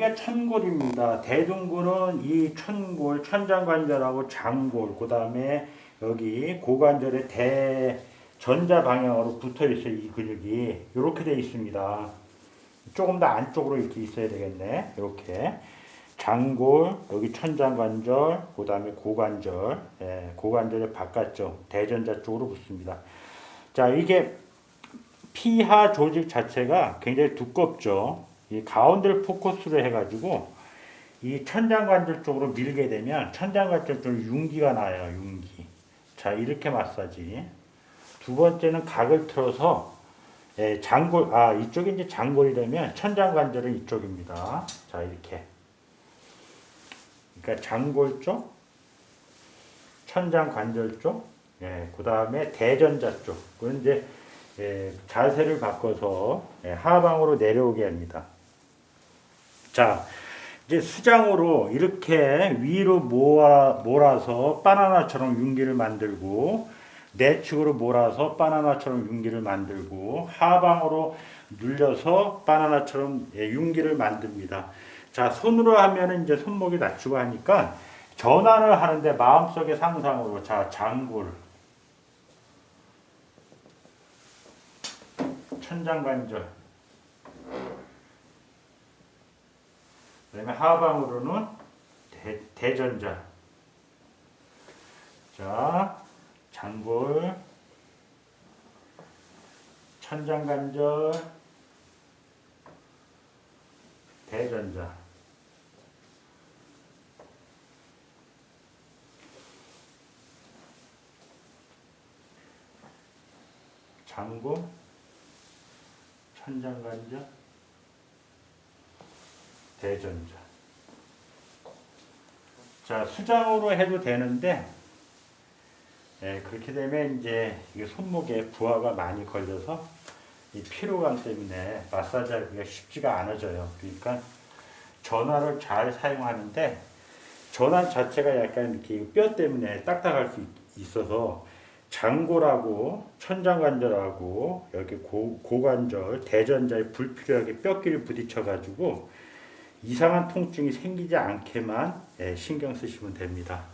여기가 천골입니다. 대둔골은 이 천골, 천장관절하고 장골, 그 다음에 여기 고관절의 대 전자 방향으로 붙어 있어요. 이 근육이 이렇게 돼 있습니다. 조금 더 안쪽으로 이렇게 있어야 되겠네. 이렇게 장골, 여기 천장관절, 그 다음에 고관절, 예, 고관절의 바깥쪽 대전자 쪽으로 붙습니다. 자, 이게 피하 조직 자체가 굉장히 두껍죠. 이 가운데를 포커스로 해가지고 이 천장관절 쪽으로 밀게 되면 천장관절 쪽으로 윤기가 나요. 윤기. 자 이렇게 마사지. 두 번째는 각을 틀어서 예, 장골 아 이쪽이 이제 장골이라면 천장관절은 이쪽입니다. 자 이렇게. 그러니까 장골 쪽, 천장관절 쪽, 예, 그 다음에 대전자 쪽. 그건 이제 예, 자세를 바꿔서 예, 하방으로 내려오게 합니다. 자, 이제 수장으로 이렇게 위로 모아, 몰아서 바나나처럼 윤기를 만들고 내측으로 몰아서 바나나처럼 윤기를 만들고 하방으로 눌려서 바나나처럼 예, 윤기를 만듭니다. 자, 손으로 하면은 이제 손목이 낮추고 하니까 전환을 하는데 마음속의 상상으로 자, 장골 천장관절 그다음에 하방으로는 대, 대전자. 자 장골 천장관절 대전자. 장골 천장관절 대전자. 자, 수장으로 해도 되는데, 예, 그렇게 되면 이제 손목에 부하가 많이 걸려서 이 피로감 때문에 마사지 하기가 쉽지가 않아져요. 그러니까 전화를 잘 사용하는데, 전환 자체가 약간 이렇게 뼈 때문에 딱딱할 수 있- 있어서 장골하고 천장관절하고 여기 고, 고관절, 대전자에 불필요하게 뼈끼리 부딪혀가지고 이상한 통증이 생기지 않게만 예, 신경 쓰시면 됩니다.